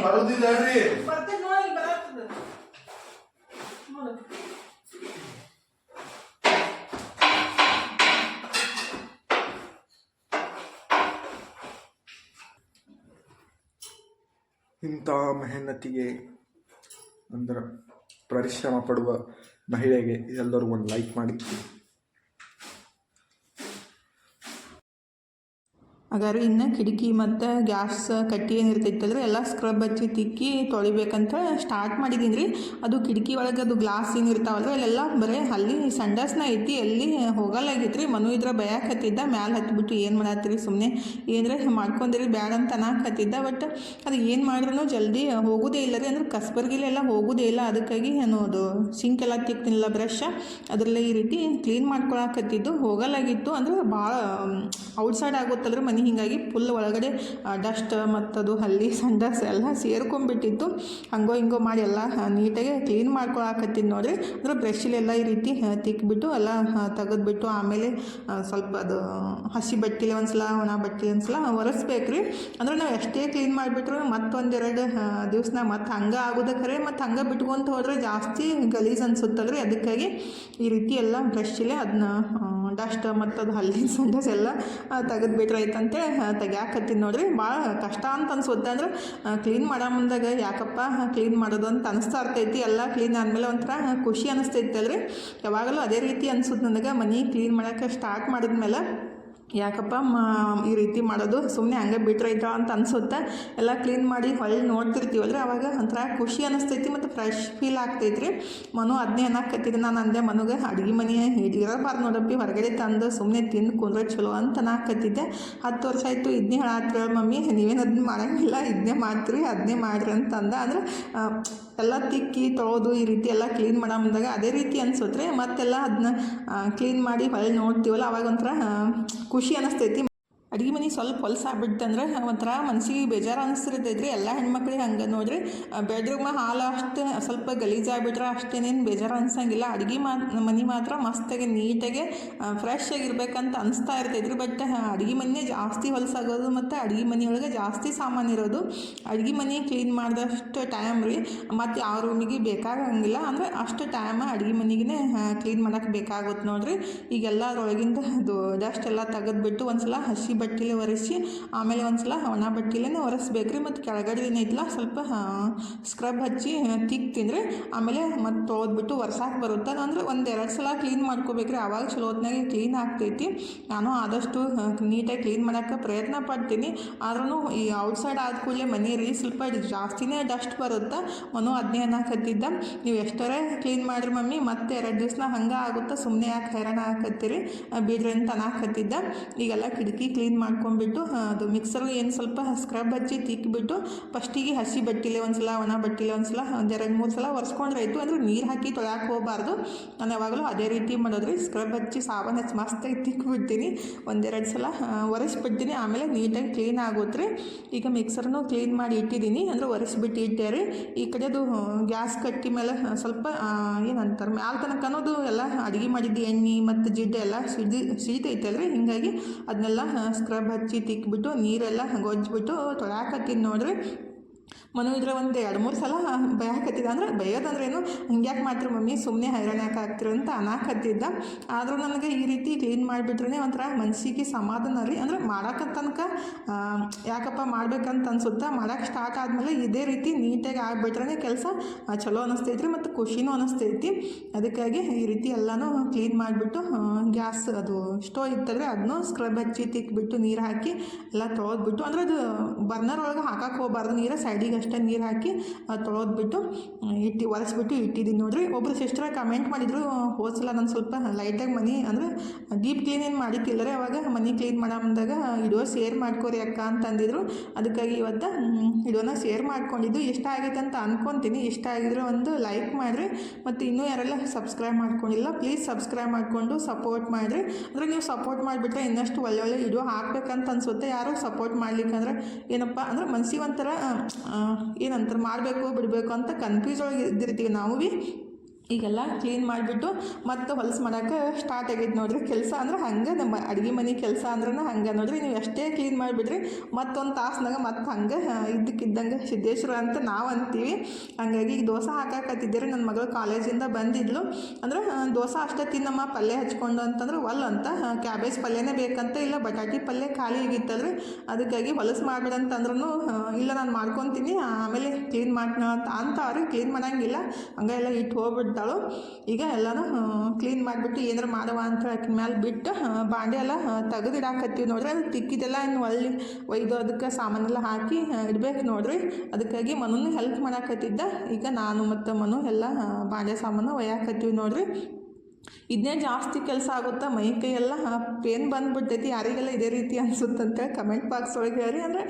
ಬರೋದಿಲ್ಲ ರೀ ಇಂಥ ಮೆಹನತಿಗೆ ಅಂದ್ರೆ ಪರಿಶ್ರಮ ಪಡುವ ಮಹಿಳೆಗೆ ಎಲ್ಲರೂ ಒಂದು ಲೈಕ್ ಮಾಡಿ ಹಾಗಾದ್ರೆ ಇನ್ನು ಕಿಟಕಿ ಮತ್ತು ಗ್ಯಾಸ್ ಕಟ್ಟಿ ಏನು ಇರ್ತೈತಲ್ರಿ ಎಲ್ಲ ಸ್ಕ್ರಬ್ ಹಚ್ಚಿ ತಿಕ್ಕಿ ತೊಳಿಬೇಕಂತ ಸ್ಟಾರ್ಟ್ ಮಾಡಿದ್ದೀನಿ ರೀ ಅದು ಕಿಟಕಿ ಒಳಗೆ ಅದು ಗ್ಲಾಸ್ ಏನು ಇರ್ತಾವಲ್ರಿ ಅಲ್ಲೆಲ್ಲ ಬರೀ ಅಲ್ಲಿ ಸಂಡಾಸ್ನ ಐತಿ ಎಲ್ಲಿ ಹೋಗಲಾಗಿತ್ತು ರೀ ಮನು ಇದ್ರ ಬಯಾಕತ್ತಿದ್ದ ಮ್ಯಾಲೆ ಹತ್ಬಿಟ್ಟು ಏನು ಮಾಡತ್ತೀರಿ ಸುಮ್ಮನೆ ಏನರ ಮಾಡ್ಕೊಂಡಿರಿ, ಬ್ಯಾಡ ಅಂತ ಅನ್ನಕತ್ತಿದ್ದ ಬಟ್ ಅದು ಏನು ಮಾಡಿದ್ರು ಜಲ್ದಿ ಹೋಗೋದೇ ಇಲ್ಲ ರೀ. ಅಂದ್ರೆ ಕಸ್ಬರ್ಗಿಲೆಲ್ಲ ಹೋಗೋದೇ ಇಲ್ಲ. ಅದಕ್ಕಾಗಿ ನಾನು ಅದು ಸಿಂಕ್ ಎಲ್ಲ ತಿಕ್ತಿನಿಲ್ಲ ಬ್ರಷ್ ಅದರಲ್ಲೇ ಈ ರೀತಿ ಕ್ಲೀನ್ ಮಾಡ್ಕೊಳಕತ್ತಿದ್ದು ಹೋಗಲಾಗಿತ್ತು ಅಂದ್ರೆ ಭಾಳ ಔಟ್ಸೈಡ್ ಆಗುತ್ತಲ್ರಿ ಮನೆ. ಹೀಗಾಗಿ ಫುಲ್ ಒಳಗಡೆ ಡಸ್ಟ್ ಮತ್ತದು ಹಲ್ಲಿ ಸಂಡಸ್ ಎಲ್ಲ ಸೇರ್ಕೊಂಡ್ಬಿಟ್ಟಿತ್ತು. ಹಂಗೋ ಹಿಂಗೋ ಮಾಡಿ ಎಲ್ಲ ನೀಟಾಗಿ ಕ್ಲೀನ್ ಮಾಡ್ಕೊಳಕತ್ತಿದ್ದು ನೋಡಿರಿ. ಅಂದ್ರೆ ಬ್ರಷಲ್ಲೆಲ್ಲ ಈ ರೀತಿ ತಿಕ್ಬಿಟ್ಟು ಎಲ್ಲ ತೆಗೆದ್ಬಿಟ್ಟು ಆಮೇಲೆ ಸ್ವಲ್ಪ ಅದು, ಹಸಿ ಬಟ್ಟೆಲಿ ಒಂದ್ಸಲ, ಒಣ ಬಟ್ಟೆ ಒಂದ್ಸಲ ಒರೆಸ್ಬೇಕು ರೀ ಅಂದ್ರೆ ನಾವು ಎಷ್ಟೇ ಕ್ಲೀನ್ ಮಾಡಿಬಿಟ್ರು ಮತ್ತೊಂದೆರಡು ದಿವ್ಸನ ಮತ್ತೆ ಹಂಗೆ ಆಗೋದಕ್ಕರೆ ಮತ್ತು ಹಂಗೆ ಬಿಟ್ಕೊಂತ ಹೋದ್ರೆ ಜಾಸ್ತಿ ಗಲೀಜು ಅನ್ಸುತ್ತಲ್ರಿ. ಅದಕ್ಕಾಗಿ ಈ ರೀತಿ ಎಲ್ಲ ಬ್ರಷಲ್ಲೇ ಅದನ್ನ ಡಸ್ಟ್ ಮತ್ತು ಅದು ಹಲ್ಲಿನ ಸಂಡಸ್ ಎಲ್ಲ ತೆಗೆದು ಐತಂತೆ ತೆಗ್ಯಾಕತ್ತೀನಿ ನೋಡ್ರಿ. ಭಾಳ ಕಷ್ಟ ಅಂತ ಅನ್ಸುತ್ತೆ ಅಂದ್ರೆ ಕ್ಲೀನ್ ಮಾಡೋ ಮುಂದಾಗ ಯಾಕಪ್ಪ ಕ್ಲೀನ್ ಮಾಡೋದು ಅಂತ ಅನಿಸ್ತಾ ಇರ್ತೈತಿ. ಎಲ್ಲ ಕ್ಲೀನ್ ಆದಮೇಲೆ ಒಂಥರ ಖುಷಿ ಅನಿಸ್ತೈತಿ ಅಲ್ರಿ ಯಾವಾಗಲೂ ಅದೇ ರೀತಿ ಅನ್ಸುತ್ತೆ ನನಗೆ. ಮನೆ ಕ್ಲೀನ್ ಮಾಡೋಕ್ಕೆ ಸ್ಟಾರ್ಟ್ ಮಾಡಿದ್ಮೇಲೆ ಯಾಕಪ್ಪ, ಮಾ, ಈ ರೀತಿ ಮಾಡೋದು ಸುಮ್ಮನೆ ಹಂಗೆ ಬಿಟ್ರೈತ ಅಂತ ಅನ್ಸುತ್ತೆ. ಎಲ್ಲ ಕ್ಲೀನ್ ಮಾಡಿ ಹೊಳ್ಳಿ ನೋಡ್ತಿರ್ತೀವಲ್ರಿ? ಅವಾಗ ಒಂಥರ ಖುಷಿ ಅನಿಸ್ತೈತಿ ಮತ್ತು ಫ್ರೆಶ್ ಫೀಲ್ ಆಗ್ತೈತ್ರಿ. ಮನು ಅದನ್ನೇ ಅನ್ನಕತ್ತಿದ್ದೆ. ನಾನು ಅಂದೆ, ಮನುಗೆ ಅಡುಗೆ ಮನೆ ಇರಬಾರ್ದು ನೋಡಪ್ಪಿ, ಹೊರಗಡೆ ತಂದು ಸುಮ್ಮನೆ ತಿಂದು ಕುಂದ್ರೆ ಚಲೋ ಅಂತ ಅನ್ನಕತ್ತಿದ್ದೆ. ಹತ್ತು ವರ್ಷ ಆಯಿತು ಇದನ್ನೇ ಹೇಳತ್ತರ ಮಮ್ಮಿ ನೀವೇನು ಅದನ್ನ ಮಾಡೋಂಗಿಲ್ಲ ಇದನ್ನೇ ಮಾಡ್ತೀರಿ ಅದನ್ನೇ ಮಾಡ್ರಿ ಅಂತಂದ ಅಂದ್ರೆ ಎಲ್ಲ ತಿಕ್ಕಿ ತೊಳೆದು ಈ ರೀತಿ ಎಲ್ಲ ಕ್ಲೀನ್ ಮಾಡೋ ಬಂದಾಗ ಅದೇ ರೀತಿ ಅನ್ಸುತ್ತೆ ಮತ್ತೆಲ್ಲ ಅದನ್ನ ಕ್ಲೀನ್ ಮಾಡಿ ಹೊಳ್ಳಿ ನೋಡ್ತೀವಲ್ಲ ಅವಾಗ ಒಂಥರ ಖುಷಿ ಅನ್ನಿಸ್ತೈತಿ ಅಡುಗೆ ಮನೆ ಸ್ವಲ್ಪ ಹೊಲಸಾಗ್ಬಿಡ್ತಂದ್ರೆ ಒಂಥರ ಮನ್ಸಿಗೆ ಬೇಜಾರು ಅನಿಸ್ತಿರ್ತೈತ್ರಿ. ಎಲ್ಲ ಹೆಣ್ಮಕ್ಳಿಗೆ ಹಂಗೆ ನೋಡ್ರಿ. ಬೆಡ್ರೂಮ್ ಹಾಲು ಅಷ್ಟು ಸ್ವಲ್ಪ ಗಲೀಜಾಗ್ಬಿಟ್ರೆ ಅಷ್ಟೇನೇನು ಬೇಜಾರು ಅನ್ಸಂಗಿಲ್ಲ. ಅಡುಗೆ ಮಾ, ಮನೆ ಮಾತ್ರ ಮಸ್ತಾಗಿ ನೀಟಾಗಿ ಫ್ರೆಶ್ ಆಗಿರ್ಬೇಕಂತ ಅನಿಸ್ತಾ ಇರ್ತೈತ್ರಿ. ಬಟ್ ಅಡುಗೆ ಮನೆ ಜಾಸ್ತಿ ಹೊಲಸಾಗೋದು ಮತ್ತು ಅಡುಗೆ ಮನೆಯೊಳಗೆ ಜಾಸ್ತಿ ಸಾಮಾನು ಇರೋದು. ಅಡುಗೆ ಮನೆ ಕ್ಲೀನ್ ಮಾಡಿದಷ್ಟು ಟೈಮ್ ರೀ. ಮತ್ತು ಯಾವ ರೂಮಿಗೆ ಬೇಕಾಗಂಗಿಲ್ಲ. ಅಂದರೆ ಅಷ್ಟು ಟೈಮ್ ಅಡುಗೆ ಮನೆಗೆ ಕ್ಲೀನ್ ಮಾಡೋಕ್ಕೆ ಬೇಕಾಗುತ್ತೆ ನೋಡ್ರಿ. ಈಗೆಲ್ಲ ಅದ್ರೊಳಗಿಂದ ಅದು ಡಸ್ಟ್ ಎಲ್ಲ ತೆಗೆದ್ಬಿಟ್ಟು ಒಂದ್ಸಲ ಹಸಿ ಬಟ್ಟೆಲೆ ಒರೆಸಿ, ಆಮೇಲೆ ಒಂದ್ಸಲ ಒಣ ಬಟ್ಟೆಲೇ ಒರೆಸ್ಬೇಕ್ರಿ. ಮತ್ತು ಕೆಳಗಡೆ ಏನೈತಲ್ಲ ಸ್ವಲ್ಪ ಸ್ಕ್ರಬ್ ಹಚ್ಚಿ ತಿಕ್ ತಿಂದರೆ. ಆಮೇಲೆ ಮತ್ತು ತೊಳೆದ್ಬಿಟ್ಟು ಒರೆಸಾಕೆ ಬರುತ್ತೆ. ಅಂದ್ರೆ ಒಂದು ಎರಡು ಸಲ ಕ್ಲೀನ್ ಮಾಡ್ಕೋಬೇಕ್ರಿ. ಆವಾಗ ಚಲೋ ಹೊತ್ನಾಗೆ ಕ್ಲೀನ್ ಆಗ್ತೈತಿ. ನಾನು ಆದಷ್ಟು ನೀಟಾಗಿ ಕ್ಲೀನ್ ಮಾಡೋಕ್ಕೆ ಪ್ರಯತ್ನ ಪಡ್ತೀನಿ. ಆದ್ರೂ ಈ ಔಟ್ಸೈಡ್ ಆದ ಕೂಡಲೇ ರೀ ಸ್ವಲ್ಪ ಜಾಸ್ತಿನೇ ಡಸ್ಟ್ ಬರುತ್ತೆ. ಮನು ಅದನ್ನೇ ಅನ್ನಕತ್ತಿದ್ದ ನೀವು ಎಷ್ಟರೇ ಕ್ಲೀನ್ ಮಾಡಿರಿ ಮಮ್ಮಿ. ಮತ್ತೆ ಎರಡು ದಿವ್ಸನ ಹಂಗೆ ಆಗುತ್ತೆ. ಸುಮ್ಮನೆ ಯಾಕೆ ಹೈರಾಣ ಹಾಕತ್ತೀರಿ ಬಿಡ್ರಿ ಅಂತ ಅನ್ನಕತ್ತಿದ್ದ ಈಗೆಲ್ಲ ಕಿಟಕಿ ಕ್ಲೀನ್ ಮಾಡ್ಕೊಂಡ್ಬಿಟ್ಟು ಆ, ಅದು ಮಿಕ್ಸರ್ ಏನು ಸ್ವಲ್ಪ ಸ್ಕ್ರಬ್ ಹಚ್ಚಿ ತಿಕ್ಕಿಬಿಟ್ಟು ಫಸ್ಟಿಗೆ ಹಸಿ ಬಟ್ಟೆಲೆ ಒಂದ್ಸಲ ಒಣ ಬಟ್ಟಿಲೆ ಒಂದು ಎರಡು ಮೂರು ಸಲ ಒರೆಸ್ಕೊಂಡ್ರೆ ಆಯಿತು. ಅಂದ್ರೆ ನೀರು ಹಾಕಿ ತೊಳ್ಯಾಕೆ ಹೋಗಬಾರ್ದು. ನಾನು ಯಾವಾಗಲೂ ಅದೇ ರೀತಿ ಮಾಡೋದ್ರಿ. ಸ್ಕ್ರಬ್ ಹಚ್ಚಿ ಸಾಬನ್ ಹಚ್ಚಿ ಮಸ್ತಾಗಿ ತಿಕ್ಕಿಬಿಡ್ತೀನಿ ಒಂದೆರಡು ಸಲ ಒರೆಸ್ಬಿಡ್ತೀನಿ. ಆಮೇಲೆ ನೀಟಾಗಿ ಕ್ಲೀನ್ ಆಗುತ್ತೆ ಈಗ ಮಿಕ್ಸರ್ನು ಕ್ಲೀನ್ ಮಾಡಿ ಇಟ್ಟಿದ್ದೀನಿ. ಅಂದ್ರೆ ಒರೆಸ್ಬಿಟ್ಟು ಇಟ್ಟೆ ರೀ. ಈ ಕಡೆದು ಗ್ಯಾಸ್ ಕಟ್ಟಿ ಮೇಲೆ ಸ್ವಲ್ಪ ಏನಂತಾರೆ ಮ್ಯಾಲ ತನಕ ಅನ್ನೋದು ಎಲ್ಲ ಅಡುಗೆ ಮಾಡಿದ್ದು ಎಣ್ಣೆ ಮತ್ತು ಜಿಡ್ಡೆ ಎಲ್ಲ ಸಿಡಿ ಸಿಡಿತೈತಲ್ರಿ. ಹಿಂಗಾಗಿ ಅದನ್ನೆಲ್ಲ ಸ್ಕ್ರಬ್ ಹಚ್ಚಿ ತಿಕ್ಬಿಟ್ಟು ನೀರೆಲ್ಲ ಗೊಜ್ಜಿಬಿಟ್ಟು ತೊಳ್ಯಾಕತ್ತೀನಿ ನೋಡ್ರಿ. ಮನು ಇದ್ರೆ ಒಂದು ಎರಡು ಮೂರು ಸಲ ಬೈಯಾಕತ್ತಿದ್ದ ಅಂದ್ರೆ ಬೈಯೋದಂದ್ರೇನು ಹಂಗ್ಯಾಕೆ ಮಾಡ್ತೀರಿ ಮಮ್ಮಿ ಸುಮ್ಮನೆ ಹೈರಾಣ ಯಾಕೆ ಆಗ್ತಿರು ಅಂತ ಅನಾಕತ್ತಿದ್ದ ಆದರೂ ನನಗೆ ಈ ರೀತಿ ಕ್ಲೀನ್ ಮಾಡಿಬಿಟ್ರೆ ಒಂಥರ ಮನಸ್ಸಿಗೆ ಸಮಾಧಾನ ರೀ. ಅಂದ್ರೆ ಮಾಡಕ್ಕೆ ತನಕ ಯಾಕಪ್ಪ ಮಾಡ್ಬೇಕಂತ ಅನ್ಸುತ್ತಾ. ಮಾಡಕ್ಕೆ ಸ್ಟಾರ್ಟ್ ಆದಮೇಲೆ ಇದೇ ರೀತಿ ನೀಟಾಗಿ ಆಗಿಬಿಟ್ರೆ ಕೆಲಸ ಚಲೋ ಅನ್ನಿಸ್ತೈತ್ರಿ ಮತ್ತು ಖುಷಿನೂ ಅನಿಸ್ತೈತಿ. ಅದಕ್ಕಾಗಿ ಈ ರೀತಿ ಎಲ್ಲನೂ ಕ್ಲೀನ್ ಮಾಡಿಬಿಟ್ಟು ಗ್ಯಾಸ್ ಅದು ಸ್ಟೋವ್ ಇತ್ತಂದರೆ ಅದನ್ನೂ ಸ್ಕ್ರಬ್ ಹಚ್ಚಿ ತಿಕ್ಬಿಟ್ಟು ನೀರು ಹಾಕಿ ಎಲ್ಲ ತೊಳೆದ್ಬಿಟ್ಟು, ಅಂದ್ರೆ ಅದು ಬರ್ನರ್ ಒಳಗೆ ಹಾಕಕ್ಕೆ ಹೋಗ್ಬಾರ್ದು, ನೀರು ಸೈಡಿಗೆ ಅಷ್ಟೇ ನೀರು ಹಾಕಿ ತೊಳೆದ್ಬಿಟ್ಟು ಇಟ್ಟು, ಒರೆಸ್ಬಿಟ್ಟು ಇಟ್ಟಿದ್ದೀನಿ ನೋಡ್ರಿ. ಒಬ್ಬರು ಸಿಸ್ಟರ್ ಕಮೆಂಟ್ ಮಾಡಿದ್ರು, ಹೋದ್ಸಲ ನಾನು ಸ್ವಲ್ಪ ಲೈಟಾಗಿ ಮನೆ ಅಂದ್ರೆ, ಡೀಪ್ ಕ್ಲೀನ್ ಏನು ಮಾಡಿಕ್ಕಿಲ್ಲರೆ ಅವಾಗ ಮನೆ ಕ್ಲೀನ್ ಮಾಡೋ ಬಂದಾಗ ವಿಡಿಯೋ ಶೇರ್ ಮಾಡ್ಕೋರಿ ಅಕ್ಕ ಅಂತಂದಿದ್ರು. ಅದಕ್ಕಾಗಿ ಇವತ್ತು ಇಡೋನ ಶೇರ್ ಮಾಡ್ಕೊಂಡಿದ್ದು. ಇಷ್ಟ ಆಗೈತೆ ಅಂತ ಅಂದ್ಕೊತೀನಿ ಇಷ್ಟ ಆಗಿದ್ರೆ ಒಂದು ಲೈಕ್ ಮಾಡಿರಿ. ಮತ್ತು ಇನ್ನೂ ಯಾರೆಲ್ಲ ಸಬ್ಸ್ಕ್ರೈಬ್ ಮಾಡ್ಕೊಂಡಿಲ್ಲ ಪ್ಲೀಸ್ ಸಬ್ಸ್ಕ್ರೈಬ್ ಮಾಡಿಕೊಂಡು ಸಪೋರ್ಟ್ ಮಾಡಿರಿ. ಅಂದರೆ ನೀವು ಸಪೋರ್ಟ್ ಮಾಡಿಬಿಟ್ರೆ ಇನ್ನಷ್ಟು ಒಳ್ಳೆ ಒಳ್ಳೆ ವಿಡಿಯೋ ಹಾಕ್ಬೇಕಂತ ಅನ್ಸುತ್ತೆ. ಯಾರು ಸಪೋರ್ಟ್ ಮಾಡ್ಲಿಕ್ಕಂದ್ರೆ ಏನಪ್ಪ ಅಂದ್ರೆ ಮನಸ್ಸಿಗೆ ಒಂಥರ ಏನಂತಾರೆ ಮಾಡಬೇಕು ಬಿಡಬೇಕು ಅಂತ ಕನ್ಫ್ಯೂಸ್ ಒಳಗೆ ಇದ್ದಿರ್ತೀವಿ ನಾವು ಭೀ ಈಗೆಲ್ಲ ಕ್ಲೀನ್ ಮಾಡಿಬಿಟ್ಟು ಮತ್ತೆ ಹೊಲಸು ಮಾಡೋಕೆ ಸ್ಟಾರ್ಟ್ ಆಗೈತೆ ನೋಡ್ರಿ. ಕೆಲಸ ಅಂದ್ರೆ ಹಂಗೆ, ನಮ್ಮ ಅಡುಗೆ ಮನೆ ಕೆಲಸ ಅಂದ್ರೆ ಹಂಗೆ ನೋಡ್ರಿ. ನೀವು ಎಷ್ಟೇ ಕ್ಲೀನ್ ಮಾಡಿಬಿಡ್ರಿ, ಮತ್ತೊಂದು ತಾಸ್ನಾಗ ಮತ್ತೆ ಹಂಗೆ ಇದ್ದಕ್ಕಿದ್ದಂಗೆ ಸಿದ್ದೇಶ್ವರ ಅಂತ ನಾವು ಅಂತೀವಿ. ಹಂಗಾಗಿ ಈಗ ದೋಸೆ ಹಾಕಾಕತ್ತಿದ್ದೀರಿ. ನನ್ನ ಮಗಳು ಕಾಲೇಜಿಂದ ಬಂದಿದ್ಲು. ಅಂದ್ರೆ ದೋಸೆ ಅಷ್ಟೇ ತಿನ್ನಮ್ಮ, ಪಲ್ಯ ಹಚ್ಕೊಂಡು ಅಂತಂದ್ರೆ ಒಲ್ ಅಂತ. ಕ್ಯಾಬೇಜ್ ಪಲ್ಯನೇ ಬೇಕಂತ ಇಲ್ಲ ಬಟಾಟಿ ಪಲ್ಯ ಖಾಲಿ ಆಗಿತ್ತಲ್ರಿ. ಅದಕ್ಕಾಗಿ ಹೊಲಸು ಮಾಡ್ಬೇಡಂತಂದ್ರೂ ಇಲ್ಲ ನಾನು ಮಾಡ್ಕೊತೀನಿ. ಆಮೇಲೆ ಕ್ಲೀನ್ ಮಾಡ್ತೀನಿ ಅಂತ ಅವ್ರಿಗೆ ಕ್ಲೀನ್ ಮಾಡೋಂಗಿಲ್ಲ. ಹಂಗೆ ಎಲ್ಲ ಇಟ್ಟು ಹೋಗ್ಬಿಡ್ತೀನಿ ಬಿಟ್ಟಾಳು ಈಗ ಎಲ್ಲನೂ ಕ್ಲೀನ್ ಮಾಡಿಬಿಟ್ಟು ಏನಾರು ಮಾಡವ ಅಂತ ಆಕಿನ ಮ್ಯಾಲೆ ಬಿಟ್ಟು ಬಾಂಡೆ ಎಲ್ಲ ತೆಗೆದು ಇಡಾಕತ್ತೀವಿ ನೋಡ್ರಿ. ಅದು ತಿಕ್ಕಿದೆಲ್ಲ ಇನ್ನು ಒಳ್ಳೆ ಒಯ್ದು ಅದಕ್ಕೆ ಸಾಮಾನೆಲ್ಲ ಹಾಕಿ ಇಡ್ಬೇಕು ನೋಡ್ರಿ. ಅದಕ್ಕಾಗಿ ಮನೂ ಹೆಲ್ಪ್ ಮಾಡಾಕತ್ತಿದ್ದ. ಈಗ ನಾನು ಮತ್ತು ಮನು ಎಲ್ಲ ಬಾಂಡೆ ಸಾಮಾನು ಒಯ್ಯಾಕತ್ತೀವಿ ನೋಡ್ರಿ. ಇದನ್ನೇ ಜಾಸ್ತಿ ಕೆಲಸ ಆಗುತ್ತಾ? ಮೈ ಕೈಯೆಲ್ಲ ಪೇನ್ ಬಂದ್ಬಿಡ್ತೈತಿ. ಯಾರಿಗೆಲ್ಲ ಇದೇ ರೀತಿ ಅನ್ಸುತ್ತಂತೆ ಕಮೆಂಟ್ ಬಾಕ್ಸ್ ಒಳಗೆ ಹೇಳಿ. ಅಂದರೆ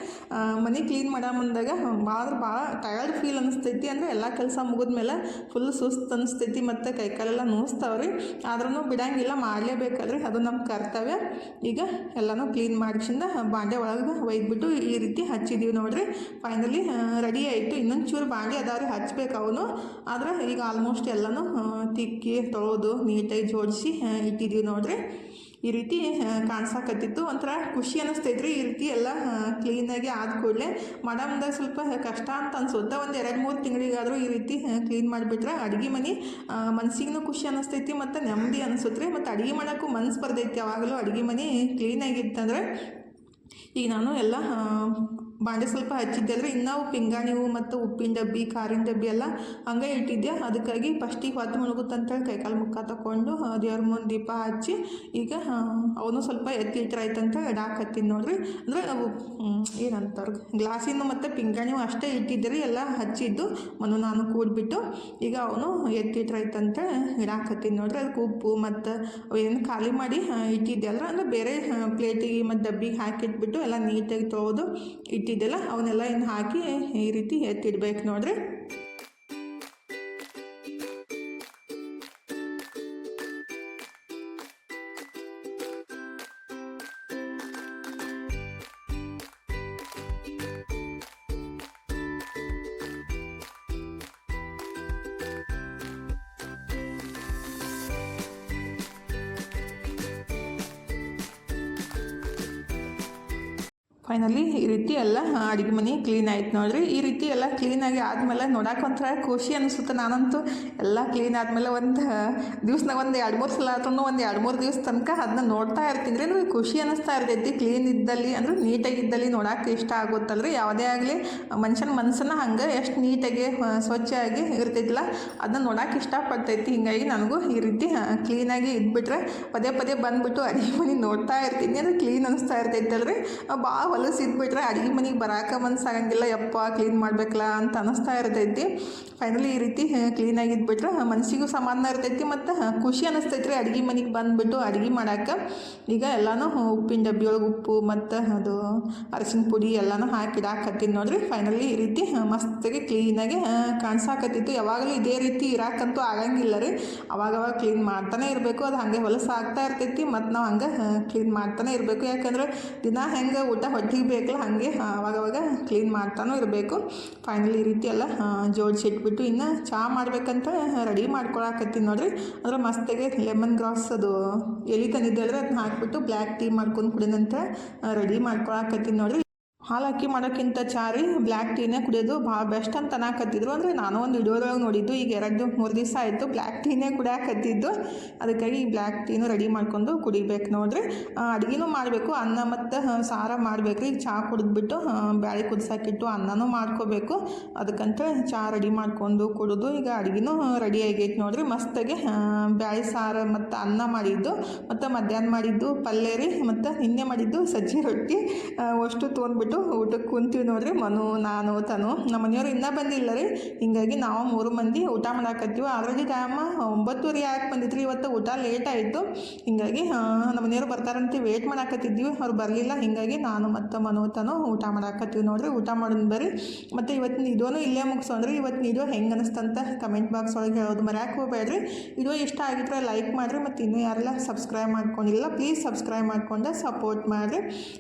ಮನೆ ಕ್ಲೀನ್ ಮಾಡೋ ಮುಂದಾಗ ಭಾಳ ಭಾಳ ಟಯರ್ಡ್ ಫೀಲ್ ಅನಿಸ್ತೈತಿ. ಅಂದರೆ ಎಲ್ಲ ಕೆಲಸ ಮುಗಿದ್ಮೇಲೆ ಫುಲ್ ಸುಸ್ತು ಅನಿಸ್ತೈತಿ ಮತ್ತು ಕೈಕಾಲೆಲ್ಲ ನೋಸ್ತಾವ್ರಿ. ಆದ್ರೂ ಬಿಡಂಗಿಲ್ಲ ಮಾಡಲೇಬೇಕಲ್ರಿ ಅದು ನಮ್ಮ ಕರ್ತವ್ಯ. ಈಗ ಎಲ್ಲನೂ ಕ್ಲೀನ್ ಮಾಡಿಸಿಂದ ಬಾಂಡೆ ಒಳಗೆ ಒಯ್ದ್ಬಿಟ್ಟು ಈ ರೀತಿ ಹಚ್ಚಿದ್ದೀವಿ ನೋಡ್ರಿ. ಫೈನಲಿ ರೆಡಿ ಆಯಿತು. ಇನ್ನೊಂದು ಚೂರು ಬಾಂಡೆ ಅದಾವ್ರಿ, ಹಚ್ಬೇಕು ಅವನು. ಆದ್ರೆ ಈಗ ಆಲ್ಮೋಸ್ಟ್ ಎಲ್ಲನೂ ತಿಕ್ಕಿ, ತೊಳೆದು ನೀಟಾಗಿ ಜೋಡಿಸಿ ಇಟ್ಟಿದ್ದೀವಿ ನೋಡ್ರಿ. ಈ ರೀತಿ ಕಾಣಿಸಾಕತ್ತಿತ್ತು. ಒಂಥರ ಖುಷಿ ಅನ್ನಿಸ್ತೈತ್ರಿ ಈ ರೀತಿ ಎಲ್ಲ ಕ್ಲೀನಾಗಿ ಆದ ಕೂಡಲೇ ಮಾಡಮ್ದಾಗ ಸ್ವಲ್ಪ ಕಷ್ಟ ಅಂತ ಅನ್ಸುತ್ತೆ. ಒಂದು ಎರಡು, ಮೂರು ತಿಂಗಳಿಗಾದರೂ ಈ ರೀತಿ ಕ್ಲೀನ್ ಮಾಡಿಬಿಟ್ರೆ ಅಡುಗೆ ಮನೆ ಮನ್ಸಿಗೂ ಖುಷಿ ಅನ್ನಿಸ್ತೈತಿ ಮತ್ತು ನೆಮ್ಮದಿ ಅನಿಸುತ್ತೆ. ಮತ್ತು ಅಡುಗೆ ಮಾಡೋಕ್ಕೂ ಮನಸ್ಸು ಬರ್ತೈತಿ ಯಾವಾಗಲೂ. ಅಡುಗೆ ಮನೆ ಕ್ಲೀನಾಗಿತ್ತಂದ್ರೆ ಈಗ ನಾನು ಎಲ್ಲ ಬಾಂಡೆ ಸ್ವಲ್ಪ ಹಚ್ಚಿದ್ದೆ ಹಚ್ಚಿದ್ದೆಲ್ರಿ, ಇನ್ನೂ ಹೂವು ಮತ್ತು ಉಪ್ಪಿನ ಡಬ್ಬಿ, ಖಾರಿನ ಡಬ್ಬಿ ಎಲ್ಲ ಹಂಗೆ ಇಟ್ಟಿದ್ದೆ. ಅದಕ್ಕಾಗಿ ಫಸ್ಟಿಗೆ ಹೊತ್ತು ಮುಳುಗುತ್ತಂತೇಳಿ ಕೈಕಾಲು ಮುಖ ತಗೊಂಡು ದೇವ್ರ ಮುಂದೆ ದೀಪ ಹಚ್ಚಿ, ಈಗ ಅವನು ಸ್ವಲ್ಪ ಎತ್ತಿ ಡಾಕ್ ಇಡಾಕತ್ತೀನಿ ನೋಡ್ರಿ. ಅಂದರೆ ಅವು ಏನಂತಾರೆ ಗ್ಲಾಸಿನ ಮತ್ತು ಪಿಂಗಾಣಿವು ಅಷ್ಟೇ ಇಟ್ಟಿದ್ದೆ ರೀ ಎಲ್ಲ ಹಚ್ಚಿದ್ದು ಮನು ನಾನು ಕೂಡ್ಬಿಟ್ಟು, ಈಗ ಅವನು ಎತ್ತಿಟ್ರಾಯ್ತಂತ ಇಡಾಕತ್ತೀನಿ ನೋಡ್ರಿ. ಅದಕ್ಕೆ ಉಪ್ಪು ಮತ್ತು ಏನು ಖಾಲಿ ಮಾಡಿ ಇಟ್ಟಿದ್ದೆ. ಅಲ್ಲ ಅಂದರೆ ಬೇರೆ ಪ್ಲೇಟಿಗೆ ಮತ್ತು ಡಬ್ಬಿಗೆ ಹಾಕಿಟ್ಬಿಟ್ಟು ಎಲ್ಲ ನೀಟಾಗಿ ತೊಳೆದು ಇಟ್ಟಿದ್ದೆಲ್ಲ ಅವನ್ನೆಲ್ಲ ಇನ್ನು ಹಾಕಿ ಈ ರೀತಿ ಎತ್ತಿಡ್ಬೇಕು ನೋಡ್ರಿ. ಫೈನಲಿ ಈ ರೀತಿ ಎಲ್ಲ ಅಡುಗೆ ಮನೆ ಕ್ಲೀನ್ ಆಯ್ತು ನೋಡ್ರಿ. ಈ ರೀತಿ ಎಲ್ಲ ಕ್ಲೀನಾಗಿ ಆದಮೇಲೆ ನೋಡಕ್ಕೆ ಒಂಥರ ಖುಷಿ ಅನಿಸುತ್ತೆ ನಾನಂತೂ. ಎಲ್ಲ ಕ್ಲೀನ್ ಆದಮೇಲೆ ಒಂದು ದಿವ್ಸನಾಗ ಒಂದು ಎರಡು ಮೂರು ಸಲ ಆದ್ರೂ ಒಂದು ಎರಡು ಮೂರು ದಿವಸ ತನಕ ಅದನ್ನ ನೋಡ್ತಾ ಇರ್ತೀನಿ ರೀ. ನನಗೆ ಖುಷಿ ಅನಿಸ್ತಾ ಇರ್ತೈತಿ. ಕ್ಲೀನ್ ಇದ್ದಲ್ಲಿ, ಅಂದ್ರೆ ನೀಟಾಗಿದ್ದಲ್ಲಿ ನೋಡಕ್ಕೆ ಇಷ್ಟ ಆಗುತ್ತಲ್ರಿ. ಯಾವುದೇ ಆಗಲಿ ಮನುಷ್ಯನ ಮನಸ್ಸನ್ನ ಹಂಗೆ ಎಷ್ಟು ನೀಟಾಗಿ ಸ್ವಚ್ಛವಾಗಿ ಇರ್ತೈತಿಲ್ಲ ಅದನ್ನ ನೋಡಕ್ಕೆ ಇಷ್ಟಪಡ್ತೈತಿ ಹಿಂಗಾಗಿ ನನಗೂ ಈ ರೀತಿ ಕ್ಲೀನಾಗಿ ಇದ್ಬಿಟ್ರೆ ಪದೇ ಪದೇ ಬಂದ್ಬಿಟ್ಟು ಅಡುಗೆ ಮನೆ ನೋಡ್ತಾ ಇರ್ತೀನಿ. ಅಂದ್ರೆ ಕ್ಲೀನ್ ಅನಿಸ್ತಾ ಇರ್ತೈತಲ್ರಿ. ಭಾಳ ಹೊಲಸು ಇದ್ಬಿಟ್ರೆ ಅಡುಗೆ ಮನೆಗೆ ಬರಾಕ ಮನಸ್ಸಾಗಂಗಿಲ್ಲ ಯಪ್ಪ ಕ್ಲೀನ್ ಮಾಡ್ಬೇಕಲ್ಲ ಅಂತ ಅನ್ನಿಸ್ತಾ ಇರ್ತೈತಿ. ಫೈನಲಿ ಈ ರೀತಿ ಕ್ಲೀನಾಗಿ ಇದ್ಬಿಟ್ರೆ ಮನಸ್ಸಿಗೂ ಸಮಾಧಾನ ಇರ್ತೈತಿ ಮತ್ತು ಖುಷಿ ಅನ್ನಿಸ್ತೈತಿ ರೀ ಅಡುಗೆ ಮನೆಗೆ ಬಂದುಬಿಟ್ಟು ಅಡುಗೆ ಮಾಡಕ್ಕೆ ಈಗ ಎಲ್ಲನೂ ಉಪ್ಪಿನ ಡಬ್ಬಿ ಒಳಗೆ ಉಪ್ಪು ಮತ್ತು ಅದು ಅರಸಿನ ಪುಡಿ ಎಲ್ಲನೂ ಹಾಕಿ ಇಡಾಕತ್ತೀನಿ ನೋಡ್ರಿ. ಫೈನಲಿ ಈ ರೀತಿ ಮಸ್ತಾಗಿ ಕ್ಲೀನಾಗಿ ಕಾಣಿಸಾಕತ್ತಿತ್ತು. ಯಾವಾಗಲೂ ಇದೇ ರೀತಿ ಇರಾಕಂತೂ ಆಗಂಗಿಲ್ಲ ರೀ. ಅವಾಗವಾಗ ಕ್ಲೀನ್ ಮಾಡ್ತಾನೆ ಇರಬೇಕು, ಅದು ಹಾಗೆ ಹೊಲಸಾಗ್ತಾ ಇರ್ತೈತಿ. ಮತ್ತು ನಾವು ಹಂಗೆ ಕ್ಲೀನ್ ಮಾಡ್ತಾನೆ ಇರಬೇಕು. ಯಾಕಂದ್ರೆ ದಿನ ಹೆಂಗೆ ಊಟ ಹೊಟ್ಟೆಗೆ ಬೇಕಲ್ಲ ಹಾಗೆ ಅವಾಗವಾಗ ಕ್ಲೀನ್ ಮಾಡ್ತಾನೂ ಇರಬೇಕು. ಫೈನಲಿ ಈ ರೀತಿ ಎಲ್ಲ ಜೋಡಿಸಿ ಇಟ್ಬಿಟ್ಟು ಇನ್ನು ಚಹಾ ಮಾಡಬೇಕಂತ ರೆಡಿ ಮಾಡ್ಕೊಳಕತ್ತೀನಿ ನೋಡ್ರಿ. ಅಂದ್ರೆ ಮಸ್ತಾಗೆ ಲೆಮನ್ ಗ್ರಾಸ್ ಅದು ಎಲೆ ತಂದಿದ್ದೆ ಅಲ್ರಿ ಅದನ್ನ ಹಾಕ್ಬಿಟ್ಟು ಬ್ಲ್ಯಾಕ್ ಟೀ ಮಾಡ್ಕೊಂಡು ಕುಡಿದಂತ ರೆಡಿ ಮಾಡ್ಕೊಳಕತ್ತೀನಿ ನೋಡ್ರಿ. ಹಾಲು ಹಾಕಿ ಮಾಡೋಕ್ಕಿಂತ ಚಾರಿ ಬ್ಲ್ಯಾಕ್ ಟೀನೇ ಕುಡಿಯೋದು ಭಾಳ ಬೆಸ್ಟ್ ಅಂತ ಅನ್ನಕತ್ತಿದ್ರು ಅಂದರೆ ನಾನು ಒಂದು ವಿಡಿಯೋದೊಳಗೆ ನೋಡಿದ್ದು, ಈಗ ಎರಡು, ಮೂರು ದಿವಸ ಆಯಿತು ಬ್ಲ್ಯಾಕ್ ಟೀನೇ ಕುಡಿಯಾಕತ್ತಿದ್ದು ಅದಕ್ಕಾಗಿ ಬ್ಲ್ಯಾಕ್ ಟೀನು ರೆಡಿ ಮಾಡ್ಕೊಂಡು ಕುಡಿಬೇಕು ನೋಡ್ರಿ. ಅಡುಗೆನೂ ಮಾಡಬೇಕು, ಅನ್ನ ಮತ್ತು ಸಾರ ಮಾಡಬೇಕು ಚಹಾ ಕುಡಿದ್ಬಿಟ್ಟು ಬ್ಯಾಳಿ ಕುದಿಸಾಕಿಟ್ಟು ಅನ್ನನೂ ಮಾಡ್ಕೋಬೇಕು. ಅದಕ್ಕಂತ ಚಹಾ ರೆಡಿ ಮಾಡ್ಕೊಂಡು ಕುಡಿದು. ಈಗ ಅಡುಗೆನೂ ರೆಡಿ ಆಗೈತೆ ನೋಡ್ರಿ. ಮಸ್ತಾಗಿ ಬ್ಯಾಳಿ, ಸಾರು ಮತ್ತು ಅನ್ನ ಮಾಡಿದ್ದು. ಮತ್ತು ಮಧ್ಯಾಹ್ನ ಮಾಡಿದ್ದು ಪಲ್ಯ ರೀ ಮತ್ತು ನಿನ್ನೆ ಮಾಡಿದ್ದು ಸಜ್ಜಿ ರೊಟ್ಟಿ. ಅಷ್ಟು ತೊಗೊಂಡ್ಬಿಟ್ಟು ಊಟಕ್ಕೆ ಕುಂತೀವಿ ನೋಡ್ರಿ, ಮನು, ನಾನು, ತನು. ನಮ್ಮ ಮನೆಯವ್ರು ಇನ್ನೂ ಬಂದಿಲ್ಲ ರೀ. ಹಿಂಗಾಗಿ ನಾವು ಮೂರು ಮಂದಿ ಊಟ ಮಾಡಾಕತ್ತೀವಿ. ಆಲ್ರೆಡಿ ಟೈಮ್ ಒಂಬತ್ತುವರೆ ಯಾಕೆ ಬಂದಿದ್ರಿ ಇವತ್ತು ಊಟ ಲೇಟ್ ಆಯಿತು. ಹಿಂಗಾಗಿ ನಮ್ಮ ಮನೆಯವರು ಬರ್ತಾರಂತ ವೇಟ್ ಮಾಡಾಕತ್ತಿದ್ವಿ. ಅವ್ರು ಬರಲಿಲ್ಲ. ಹಿಂಗಾಗಿ ನಾನು ಮತ್ತು ಮನು, ತನು ಊಟ ಮಾಡಾಕತ್ತೀವಿ ನೋಡ್ರಿ. ಊಟ ಮಾಡೋದು ಬರ್ರಿ. ಮತ್ತು ಇವತ್ತಿನ ಇದೋನು ಇಲ್ಲೇ ಮುಗಿಸೋಣ್ರಿ ಇವತ್ತು ಇದು ಹೆಂಗೆ ಅನಿಸ್ತಂತ ಕಮೆಂಟ್ ಬಾಕ್ಸ್ ಒಳಗೆ ಹೇಳೋದು ಮರ್ಯಾಕೆ ಹೋಗ್ಬೇಡ್ರಿ. ಇದು ಇಷ್ಟ ಆಗಿದ್ರೆ ಲೈಕ್ ಮಾಡಿರಿ. ಮತ್ತು ಇನ್ನೂ ಯಾರೆಲ್ಲ ಸಬ್ಸ್ಕ್ರೈಬ್ ಮಾಡ್ಕೊಂಡಿಲ್ಲ ಪ್ಲೀಸ್ ಸಬ್ಸ್ಕ್ರೈಬ್ ಮಾಡ್ಕೊಂಡು ಸಪೋರ್ಟ್ ಮಾಡಿರಿ.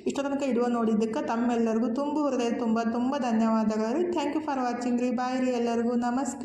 ಇಷ್ಟೋ ತನಕ ಇಡುವ ನೋಡಿದ್ದಕ್ಕೆ ತಮ್ಮೆಲ್ಲರಿಗೂ ತುಂಬು ಹೃದಯ ತುಂಬ ತುಂಬ ಧನ್ಯವಾದಗಳು. ಥ್ಯಾಂಕ್ ಯು ಫಾರ್ ವಾಚಿಂಗ್ ರೀ ಬಾಯ್ ರೀ ಎಲ್ಲರಿಗೂ. ನಮಸ್ಕಾರ.